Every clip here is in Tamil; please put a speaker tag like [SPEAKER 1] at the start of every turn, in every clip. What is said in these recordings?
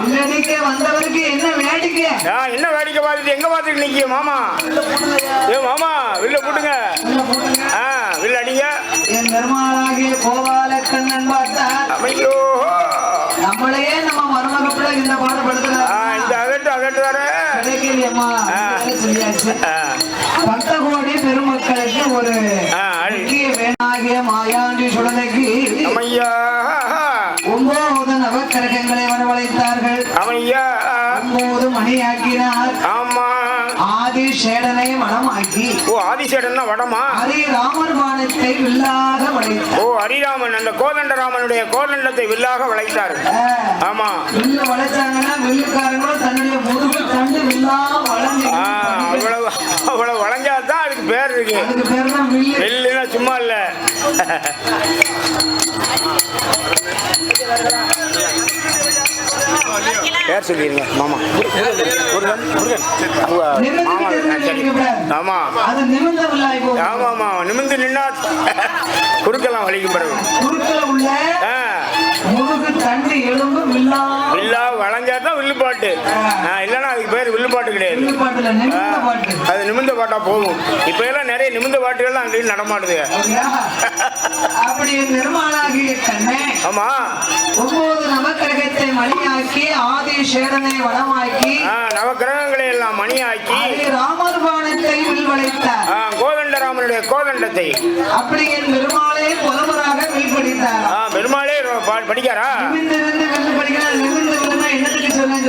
[SPEAKER 1] இல்லடிக்க வந்தவருக்கு என்ன வேடிக்கை?
[SPEAKER 2] என்ன வேடிக்கை பார்த்துட்டு எங்க பார்த்துட்டு நிக்கிய மாமா? ஏ மாமா வில்ல போட்டுங்க. வில்ல அடிங்க.
[SPEAKER 1] என் பெருமாளாகிய கோபால கண்ணன்
[SPEAKER 2] ஐயோ
[SPEAKER 1] நம்மளையே நம்ம மருமக பிள்ளை இந்த
[SPEAKER 2] ஆ,
[SPEAKER 1] பாடுபடுத்துறாங்க
[SPEAKER 2] இந்த அகட்டு அகட்டு வர
[SPEAKER 1] கிடைக்கலையம்மா சொல்லியாச்சு. கோடி பெருமக்களுக்கு ஒரு. முக்கிய வேணாகிய மாயாண்டி சுடலைக்கு
[SPEAKER 2] அம்மையா.
[SPEAKER 1] ஒன்பது நவக்கிரகங்களை
[SPEAKER 2] ஆமா.
[SPEAKER 1] ஆதி சேடனை மனமாக்கி
[SPEAKER 2] ஓ ஆதிசேடன்னா வடமா?
[SPEAKER 1] ஹரி ராமர் பானத்தை வில்லாக வளைத்தார்.
[SPEAKER 2] ஓ ஹரிராமன் அந்த கோதண்டராமனுடைய கோதண்டத்தை வில்லாக வளைத்தார். ஆமா.
[SPEAKER 1] வில்லு வளைச்சாங்கன்னா வில்லுக்காரங்களும் தன்னுடைய முதுகு தண்டு வில்லா வளைஞ்சு
[SPEAKER 2] ஆ, அவ்வளவு அவ்வளவு வளைஞ்சாதான் அதுக்கு பேர் இருக்கு.
[SPEAKER 1] அதுக்கு பேர் தான் வில்லு.
[SPEAKER 2] வெள்ளுனா சும்மா இல்ல. பேர் சொல்லிருங்க மாமா. முருகன் முருகன் மாமா. சரி ஆமா
[SPEAKER 1] அது நிமிர்ந்த வில்லாய் போகும்
[SPEAKER 2] ஆமா ஆமா நிமிந்து நின்னா குறுக்கெல்லாம் வலிக்கும் பிறகு ஆ,
[SPEAKER 1] முதுகு தண்டு எலும்பு வில்லா.
[SPEAKER 2] வில்லா வளைஞ்சாதான் வில்லுப்பாட்டு. ஆ, இல்லைன்னா அதுக்கு பேர் வில்லுப்பாட்டு கிடையாது. அது நிமிந்த பாட்டா போகும் இப்ப எல்லாம் நிறைய நிமிந்த பாட்டுகள்லாம் அங்கேயும் நடமாடுது?
[SPEAKER 1] அப்படி பெருமாளாகிய கண்ணே.
[SPEAKER 2] ஆமா.
[SPEAKER 1] ஒன்பது நவக்கிரகத்தை மணியாக்கி ஆதி சேடனை வடமாக்கி
[SPEAKER 2] ஆ, நவக்கிரகங்களை எல்லாம் மணியாக்கி ஆ, கோதண்டராமனுடைய கோதண்டத்தை.
[SPEAKER 1] அப்படி என் பெருமாளே புலவராக வில்படித்தார்
[SPEAKER 2] ஆ, பெருமாளே படிக்காரா?
[SPEAKER 1] படிக்கிறார் என்னத்துக்கு சொல்லுங்க.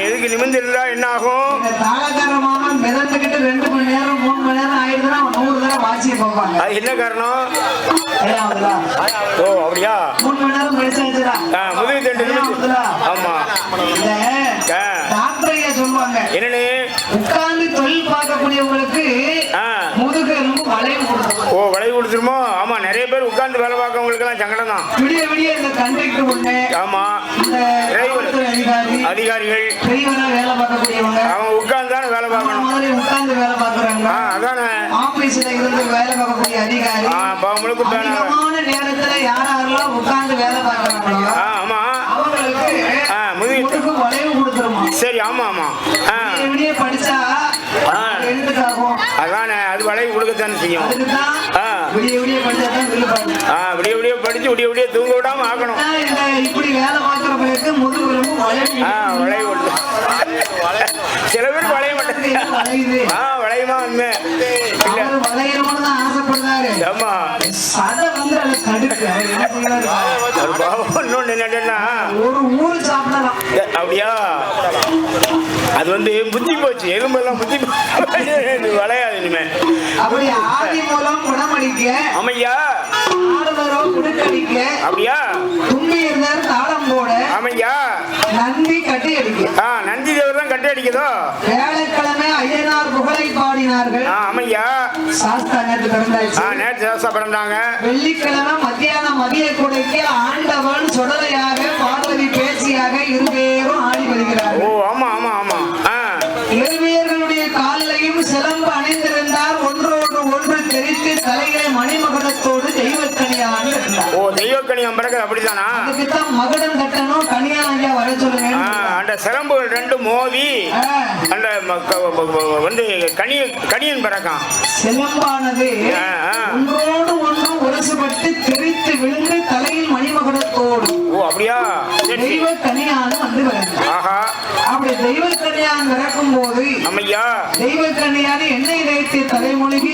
[SPEAKER 2] எதுக்கு நிமிந்து இருந்தா என்ன ஆகும்
[SPEAKER 1] இந்த தாளக்கார மாமன் மிதந்துகிட்டு ரெண்டு மணி நேரம் மூணு மணி நேரம் ஆயிடுதுன்னா அவன் நூறு தடவை வாட்சியை பார்ப்பாங்க
[SPEAKER 2] அது என்ன காரணம்? ஓ அப்படியா?
[SPEAKER 1] மூணு மணி நேரம் படிச்சாச்சுடா.
[SPEAKER 2] ஆமா.
[SPEAKER 1] சொல்லுவாங்க.
[SPEAKER 2] என்னன்னு?
[SPEAKER 1] உட்கார்ந்து தொழில் பார்க்கக்கூடியவங்களுக்கு
[SPEAKER 2] ஆ,
[SPEAKER 1] முதுகு எலும்பு வளைவு
[SPEAKER 2] ஓ வளைவு கொடுத்துருமோ? ஆமா நிறைய பேர் உட்கார்ந்து வேலை பார்க்கறவங்களுக்கு எல்லாம் சங்கடம் தான்
[SPEAKER 1] விடிய விடிய இந்த கண்டக்டர் ஒண்ணு
[SPEAKER 2] ஆமா. டிரைவர். அதிகாரிகள்
[SPEAKER 1] டிரைவரா வேலை பார்க்கக்கூடியவங்க
[SPEAKER 2] அவங்க உட்கார்ந்து தானே வேலை பார்க்கணும்.
[SPEAKER 1] மாதிரி உட்கார்ந்து வேலை பார்க்கறாங்க.
[SPEAKER 2] அதானே.
[SPEAKER 1] ஆபீஸ்ல இருந்து வேலை பார்க்கக்கூடிய அதிகாரி
[SPEAKER 2] ஆ, பாவம் முழுக்க பேனா
[SPEAKER 1] அதிகமான நேரத்துல யார் யாரெல்லாம் உட்கார்ந்து வேலை பார்க்கறாங்களோ
[SPEAKER 2] ஆ, ஆமா.
[SPEAKER 1] அவங்களுக்கு
[SPEAKER 2] ஆ, முதுகு
[SPEAKER 1] முதுகு வளைவு கொடுத்துருமா.
[SPEAKER 2] சரி ஆமா ஆமா. அது வளைவு கொடுக்கத்தானே செய்யும். ஆ.
[SPEAKER 1] விடிய விடிய படிச்சா
[SPEAKER 2] ஆ விடிய விடிய படிச்சு விடிய விடிய தூங்க விடாம ஆக்கணும் ஆ வளைவு சில பேர் வளைய மாட்டேங்க.
[SPEAKER 1] வளையுது.
[SPEAKER 2] ஆ வளையமா உண்மை
[SPEAKER 1] வந்து அதை தடுக்கு அவர் என்ன செய்வாரு
[SPEAKER 2] ஒரு பாவம் இன்னொன்னு என்னன்னா
[SPEAKER 1] ஒரு ஊரு சாப்பிடலாம்.
[SPEAKER 2] அப்படியா? அது வந்து புத்தி போச்சு எலும்பெல்லாம் புத்தி வளையாது இனிமே.
[SPEAKER 1] அப்படி ஆதி மூலம் குணமளிக்க
[SPEAKER 2] அமையா
[SPEAKER 1] ஆறுதரோ குடுக்கடிக்க
[SPEAKER 2] அப்படியா?
[SPEAKER 1] தும்பி இருந்தார் தாளம் போட
[SPEAKER 2] அமையா
[SPEAKER 1] நந்தி கட்டி அடிக்க
[SPEAKER 2] ஆ நந்தி தேவர் தான் கட்டி அடிக்குதோ?
[SPEAKER 1] வேலைக்கிழமை ஐயனார் புகழை பாடினார்கள்.
[SPEAKER 2] ஆ அமையா.
[SPEAKER 1] சாஸ்தா நேற்று பிறந்தாச்சு.
[SPEAKER 2] ஆ நேற்று தேவசா பிறந்தாங்க.
[SPEAKER 1] வெள்ளிக்கிழமை மத்தியானம் மதிய கொடைக்கு ஆண்டவன் சுடலையாக பார்வதி பேச்சியாக இருவேரும் ஆடி
[SPEAKER 2] ஓ ஆமா ஆமா ஆமா.
[SPEAKER 1] இருவேர்களுடைய காலையும் சிலம்பு அணிந்திருந்தார். ஒன்றோடு ஒன்று தெரித்து தலைகளை மணிமகுடத்தோடு இருந்தார்
[SPEAKER 2] ஓ தெய்வக்கணி அம்பரக்கு அப்படித்தானா?
[SPEAKER 1] அதுக்குத்தான் மகுடம் கட்டணும் ஐயா வர சொல்லுங்க
[SPEAKER 2] அந்த சிலம்புகள் ரெண்டு மோதி அந்த வந்து கனி கனியன் பிறக்கான்.
[SPEAKER 1] சிலம்பானது. ஒன்றோடு ஒன்று உரசுபட்டு தெரித்து விழுந்து தலையில் மணிமகுடத்தோடு
[SPEAKER 2] ஓ அப்படியா.
[SPEAKER 1] தெய்வ கனியான் வந்து
[SPEAKER 2] ஆஹா.
[SPEAKER 1] அப்படி தெய்வ கன்னியான் பிறக்கும் போது
[SPEAKER 2] அம்மையா.
[SPEAKER 1] தெய்வ கன்னியான எண்ணெய் வைத்து தலைமொழிகி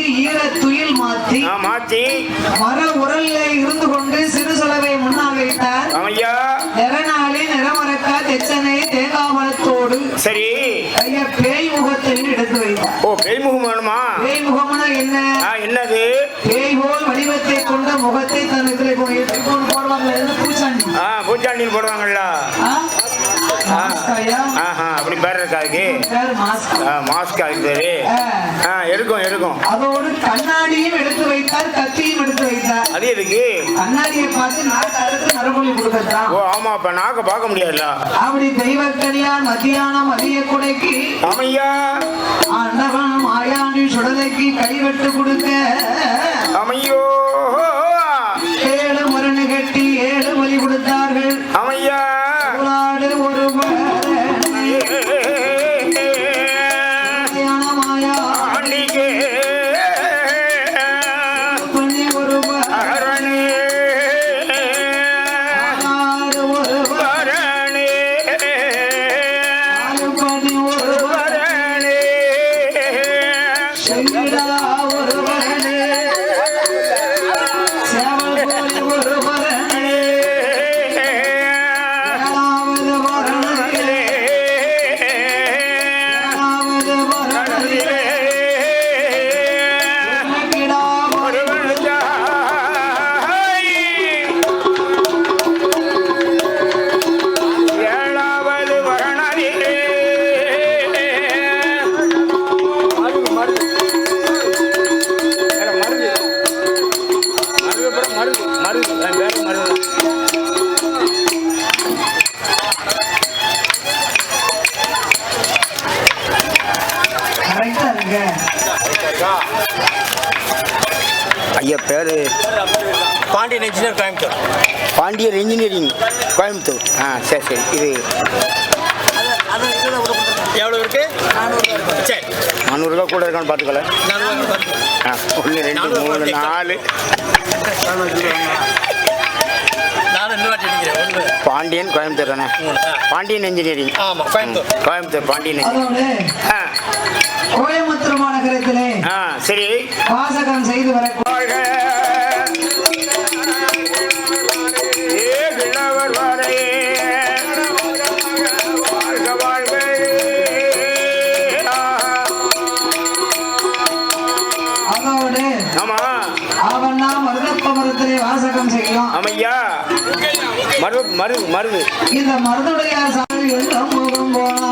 [SPEAKER 1] துயில் மாற்றி
[SPEAKER 2] மாத்தி
[SPEAKER 1] மர உரல்ல இருந்து கொண்டு சிறு சொலவை முன்னால் வைத்தார் நிறநாளி நிறமரக்கா தெச்சனை தேங்காமலத்தோடு
[SPEAKER 2] சரி.
[SPEAKER 1] ஐயா பேய் முகத்தில் எடுத்து வைத்தார்.
[SPEAKER 2] ஓ பேய்முகம் வேணுமா?
[SPEAKER 1] பேய் முகம்னா என்ன?
[SPEAKER 2] என்னது?
[SPEAKER 1] பேய் போல் வடிவத்தை கொண்ட முகத்தை தன் இதுல இப்போ எப்படி கொண்டு போடுவாங்க பூச்சாண்டி.
[SPEAKER 2] பூச்சாண்டியில் போடுவாங்கல்ல அப்படி பேர் இருக்கா அதுக்கு?
[SPEAKER 1] மாஸ்க்.
[SPEAKER 2] அதுக்கு பேரு. இருக்கும் இருக்கும்
[SPEAKER 1] அதோடு கண்ணாடியும் எடுத்து வைத்தார் கத்தியும் எடுத்து வைத்தார்.
[SPEAKER 2] அது எதுக்கு?
[SPEAKER 1] கண்ணாடியை பார்த்து நாக்கு அறுத்து மறுமொழி
[SPEAKER 2] ஓ ஆமா அப்ப நாக்க பார்க்க முடியாதுல்ல?
[SPEAKER 1] அப்படி தெய்வக்கடியான் மத்தியானம் மதிய கொடைக்கு
[SPEAKER 2] அம்மையா
[SPEAKER 1] ஆண்டவன் மாயாண்டி சுடலைக்கு கைவெட்டு கொடுக்க
[SPEAKER 2] அமையோ
[SPEAKER 1] Amen.
[SPEAKER 2] வணங்குறாங்க
[SPEAKER 1] ஐயா பேர்?
[SPEAKER 3] பாண்டியன் இன்ஜினியர் கோயம்புத்தூர்.
[SPEAKER 2] பாண்டியன் இன்ஜினியரிங் கோயம்புத்தூர். ஆ சரி சரி இது
[SPEAKER 3] எவ்வளோ இருக்கு?
[SPEAKER 2] நானூறுரூவா கூட இருக்கான்னு பார்த்துக்கல. ஆ ஒன்று ரெண்டு மூணு நாலு. பாண்டியன் கோயம்புத்தூர் தானே? பாண்டியன் இன்ஜினியரிங்
[SPEAKER 3] கோயம்புத்தூர்.
[SPEAKER 2] பாண்டியன்
[SPEAKER 1] இன்ஜினியரிங்
[SPEAKER 2] ஆ.
[SPEAKER 1] கோயம்புத்தூர் மாநகரத்திலே
[SPEAKER 2] சரி.
[SPEAKER 1] வாசகம் செய்து வர
[SPEAKER 2] வாழ்க ஏ கிழவர் வரையே வாழ்க வாழ்க
[SPEAKER 1] அதோடு
[SPEAKER 2] ஆமா.
[SPEAKER 1] அவன்னா மருதப்ப மரத்திலே வாசகம் செய்யும்
[SPEAKER 2] ஆமையா. மரு மரு மருது
[SPEAKER 1] இந்த மருதுடைய சாமி முகம் போனா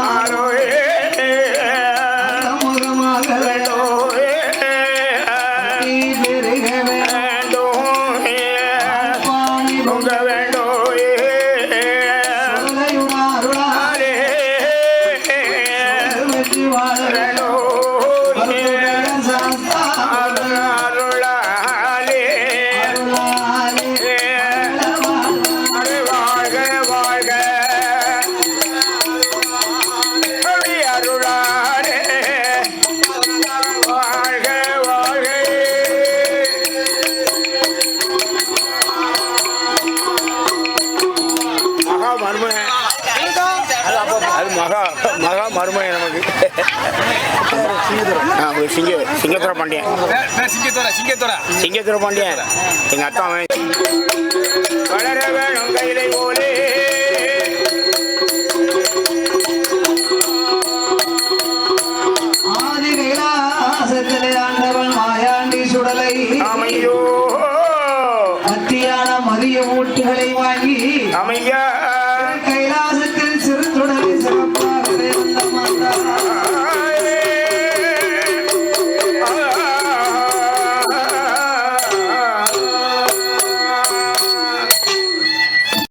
[SPEAKER 2] மகா மகா மருமகன் நமக்கு. சிங்க சிங்கத்துற பாண்டியன். சிங்கத்துற பாண்டியன். எங்க அத்தா அவன். வளர வேணும் கையிலை போலே.
[SPEAKER 1] ஆதி கைலாசத்திலே ஆண்டவன் மாயாண்டி சுடலை.
[SPEAKER 2] அமையோ.
[SPEAKER 1] மத்தியான மதிய ஊட்டுகளை வாங்கி
[SPEAKER 2] அமையா.